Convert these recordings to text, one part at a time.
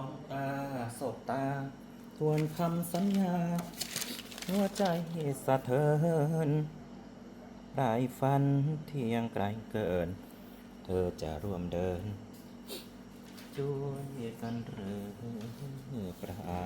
องตาสบตา ทวนคำสัญญา หัวใจสะเทินปลายฟันที่ยังไกลเกิน เธอจะร่วมเดินช่วยกันเรือเปล่า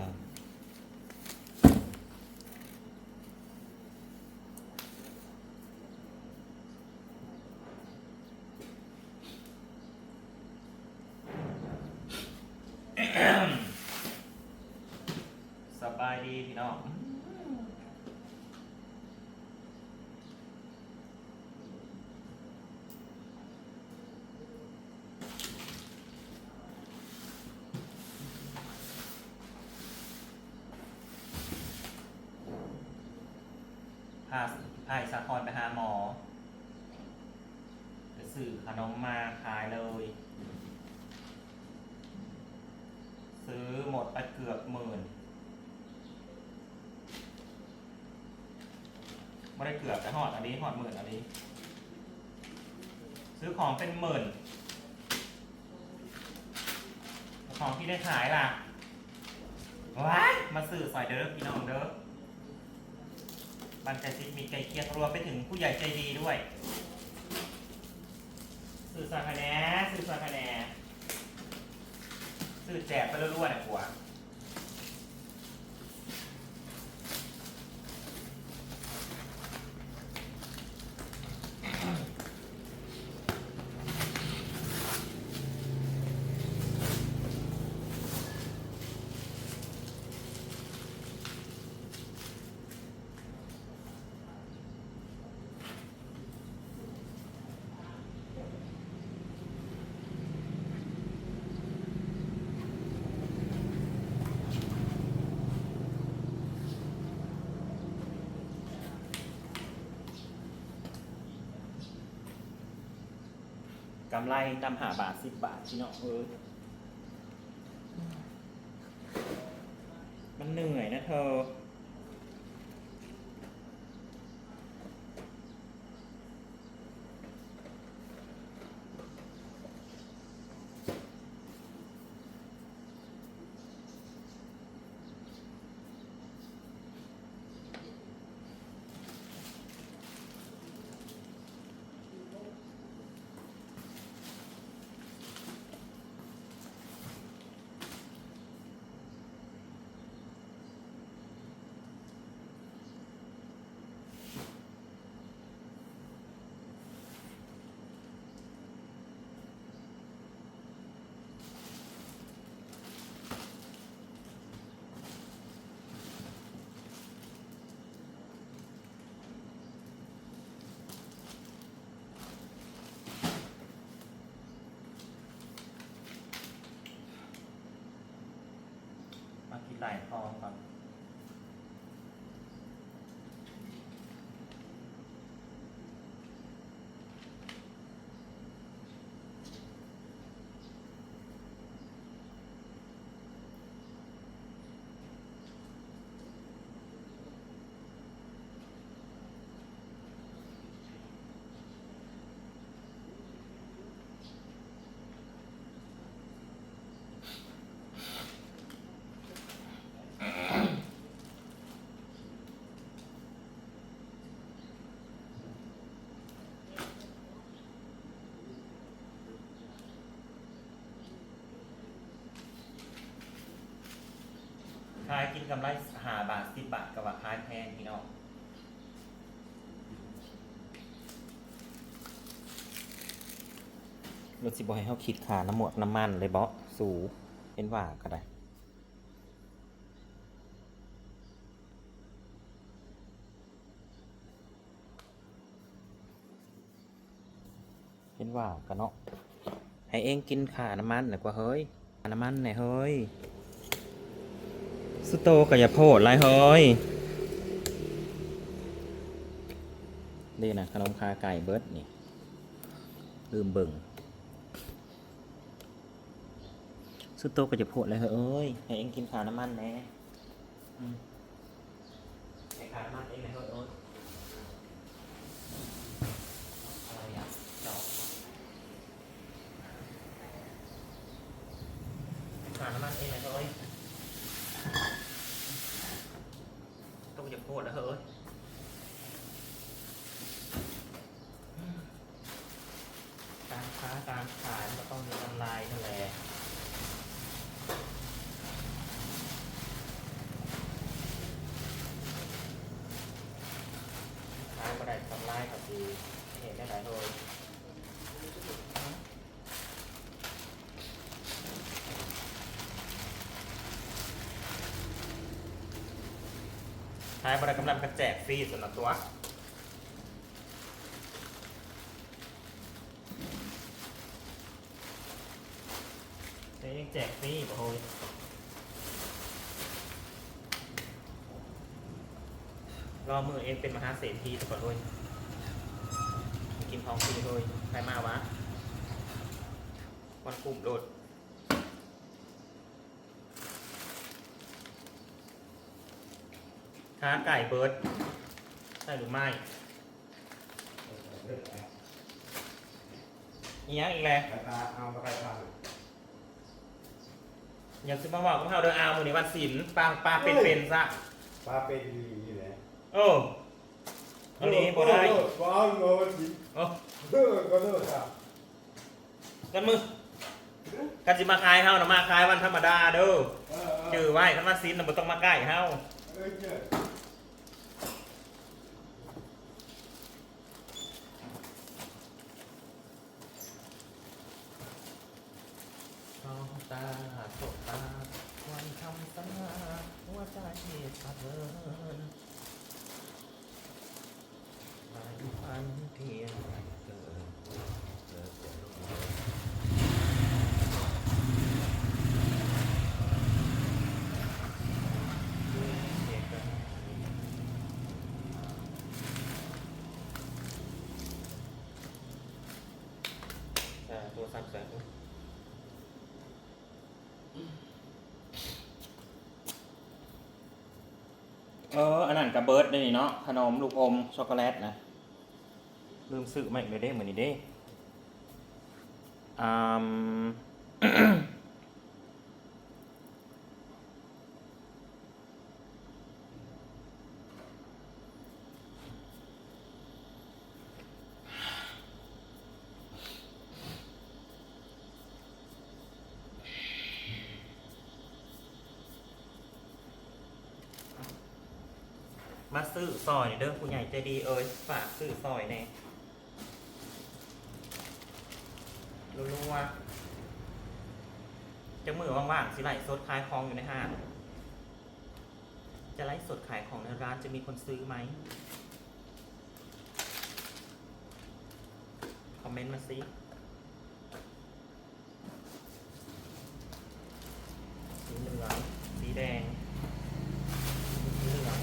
าพาสาครไปหาหมอไปซื้อขนมมาขายเลย ซื้อหมดไปเกือบหมื่นไม่ได้เกือบแต่หอดอันนี้หอดหมื่นอันนี้ ซื้อของเป็นหมื่น ของที่ได้ขายล่ะว้ายมาสื่อสอยเด้อพี่น้องเด้อ บันใจซิดมีใจเคียดรวมไปถึงผู้ใหญ่ใจดีด้วย สื่อสารคะแนนสื่อสารคะแนนสื่อแจกไปรั่วๆนะกลัว กำไรตามหาบาทสิบบาทพี่น้องเอ้ยมันเหนื่อยนะเธอ มายทองก่อน กินกำไรหาบาทสิบบาทกับว่าขายแพงพี่น้องรถสิบอยให้เขาคิดขาน้ำหมวกน้ำมันเลยเบาะสูเป็นว่าก็ได้เป็นว่ากันเนาะให้เองกินขาน้ำมันหน่อยกว่าเฮ้ยขาน้ำมันหน่อยเฮ้ย สุโตกับยาโพดไรเฮ้ยนี่นะขนมคาไก่เบิร์ดนี่ ลืมเบิ่งสุโตกับยาโพดไรเฮ้ยให้เองกินขาน้ำมันแน่ให้ขาน้ำมันเองนะเฮ้ยโอ๊ยอะไรอะเจ้าขาน้ำมันเองนะเฮ้ย ดีเห็นได้หลายโดยท้ายบริกำลังกระแจกฟรีสำหรับตัวเจ๊ยังแจกฟรีป่โฮยรอมือเองเป็นมหาเศรษฐีต่ก่อนเลย ท้องฟรีเลยใครมาวะวันกลุ่มโหลดค้าไก่เบิร์ดใช่หรือไม่อีกอย่างอีกแล้วไปตาเอาไปตาอยากจะมาบอกกับเขาเดินเอาหมือนี้วันศิลป์ปลาปลาเป็นๆซะปลาเป็นดีนี่แหละโอ้ อันนี้บ่ได้บ้าโง่จริงโอ้เออก็เลิกครับกันมือกันจิมาขายเฮานะมาขายวันธรรมดาเด้อเออเอจืออไว้คันว่าศิลป์น่ะบ่ต้องมาใกล้เฮาเออเจ้าสองตาสบตาวันคำสาหัวใจสะเทือ นลายพันเทียนเกินเกเด็กกันใช่ตัวสั่นแสงเออ อันนั้นกับเบิร์ดนี่เนาะ ขนมลูกอม ช็อกโกแลตนะ ลืมซื้อมาอีกเลยเด้เหมือนนี้เด้อืมมาซื้อซอยเด้อผู้ใหญ่ใจดีเอ้ยฝากซื้อซอยแน่ รัวๆจะมือว่างๆสิไหลสดขายของอยู่ในห้างจะไลฟ์สดขายของในร้านจะมีคนซื้อไหมคอมเมนต์มาสิเหลืองสีแดงสีเหลือง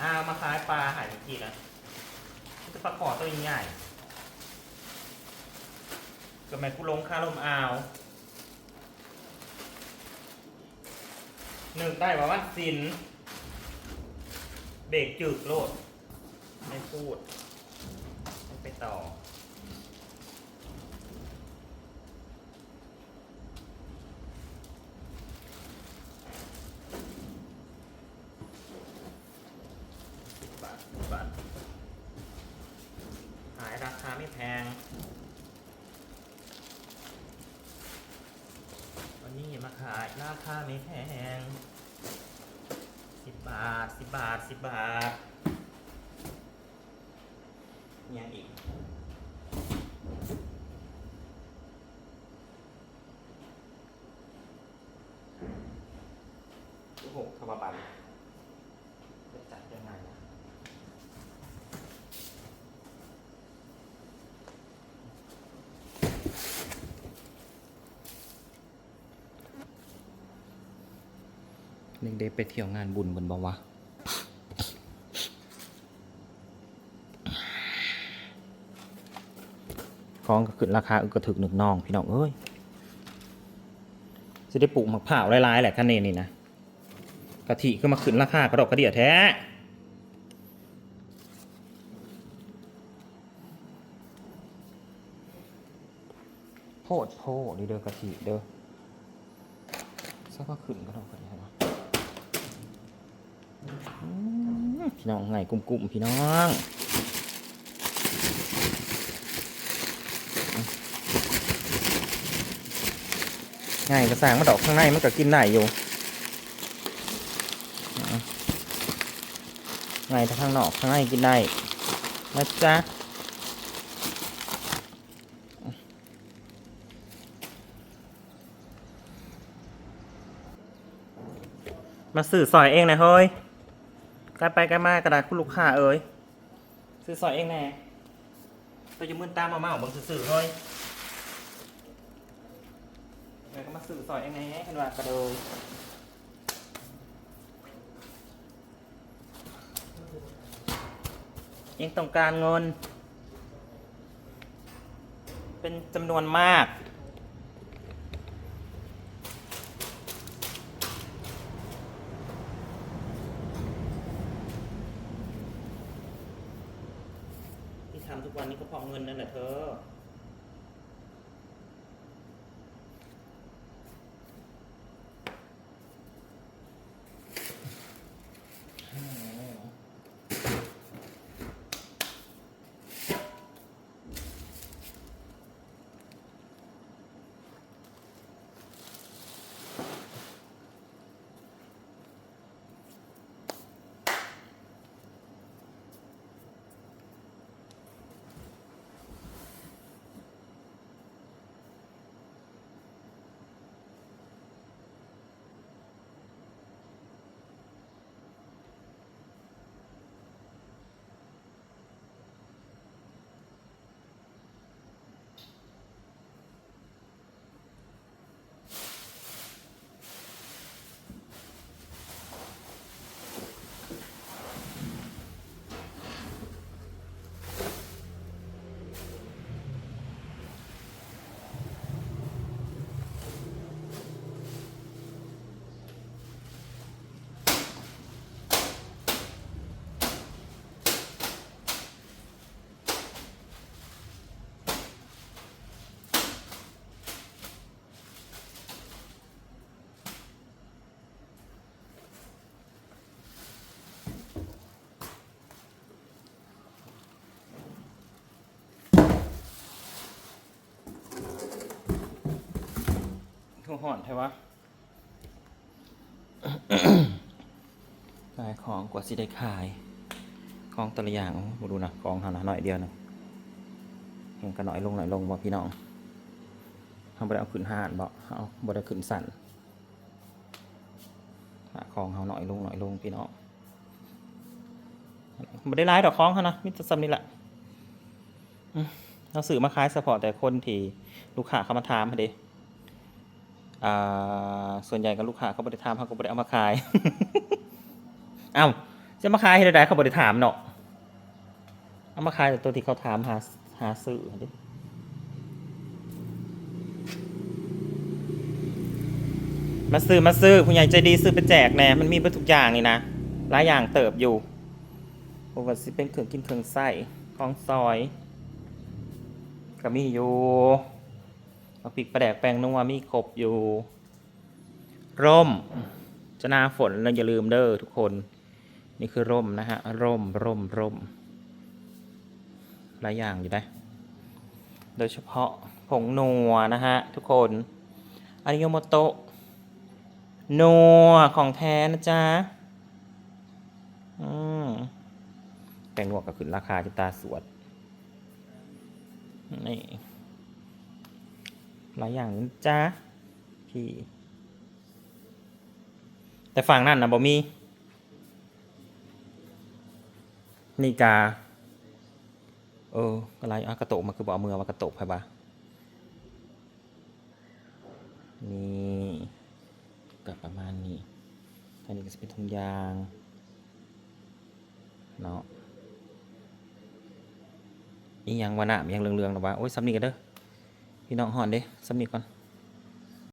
อ่ามาขายปลาหายเมื่อกี้นะจะปลาขอตัวใหญ่ก็แมกูลงคาลมอาวหนึ่งได้ว่าว่าสิน เบรกจึกโลด ไม่พูดไม่ไปต่อ สิบบาทสิบบาทขายราคาไม่แพง วันนี้มาขายราคาไม่แพงสิบบาทสิบบาทสิบบาทยังอีกหกธรรมบัตรจะจัดยังไงนะ เด็กๆไปเที่ยวงานบุญบนบ่วะของก็ขึ้นราคาอึกระถึกหนึ่งน้อง พี่น้องเอ้ยจะได้ปลูกมะพร้าวลายๆแหละท่านเนนี่นะกะทิก็มาขึ้นราคากระดอกกระเดียแท้โพดโพนี่เด้อกะทิเด้อสักก็ขึ้นกระดอกกระเดียนะ พี่น้องไงกลุ่มๆพี่น้องง่ายกระสางมาดอกข้างในมันก็กินได้อยู่อะไงถ้าข้างนอกข้างในกินได้นะจ๊ะมาสื่อสอยเองนะเฮ้ย กล้ไปใกล้มากกระดาษคุณลูกค้าเอ้ยสื่อสอยเองแน่ไปจะมึนตามมาเมาบังสื่อๆเฮ้ยแล้วก็มาสื่อสอยเองแน่กันว่ากระโดยเองต้องการเงิน เป็นจำนวนมาก ห่อนใช่ปะขายของกว่าสิได้ขาย ของแต่ละอย่างโอ้บ่ดูนะของเท่านหน่อยเดียวนะเห็นกันหน่อยลงหน่อยลงบ่พี่น้องเขาบ่ได้เอาขึ้นห้านบ่เอาบ่ได้ขึ้นสั่นหาของเขาหน่อยลงหน่อยลงพี่น้องบ่ได้ร้ายดอกของเขานะมิตรซ้ำนี่แหละเราสื่อมาขายเฉพาะแต่คนที่ลูกค้าเขามาถามเด้ ส่วนใหญ่กับลูกค้าเขาบริถามเขาก็บริเอามาขาย เอ้าจะมาขายให้ได้เขาบริถามเนาะเอามาขายแต่ตัวที่เขาถามหาหาซื้อดิมาซื้อมาซื้อผู้ใหญ่ใจดีซื้อไปแจกแน่มันมีไปทุกอย่างนี่นะหลายอย่างเติบอยู่ปกติเป็นเครื่องกินเครื่องไส้ของซอยก็มีอยู่ เอาพริกปลาแดกแปลงนัวมีครบอยู่ ร่ม จะหนาฝนเราอย่าลืมเด้อทุกคน นี่คือร่มนะฮะ ร่มร่มร่มหลายอย่างอยู่ได้โดยเฉพาะผงนัวนะฮะ ทุกคนอาริโยโมโตะนัวของแท้นะจ๊ะอืมแปลงนัวก็ขึ้นราคาจะตาสวดนี่ หลายอย่างนะจ้าพี่แต่ฝั่งนั่นนะบ่มีนี่กาเอออะไรอะกระโตกมาคือบอกเมือว่ากระโตกไปปะนี่กับประมาณนี้อันนี้ก็จะเป็นทุงยาง เนาะอีหยังวะนะมียังเรืองๆหรอวะโอ้ยซ้ำนี่กันเด้อ พี่น้องหอนเด้สำนีก่อน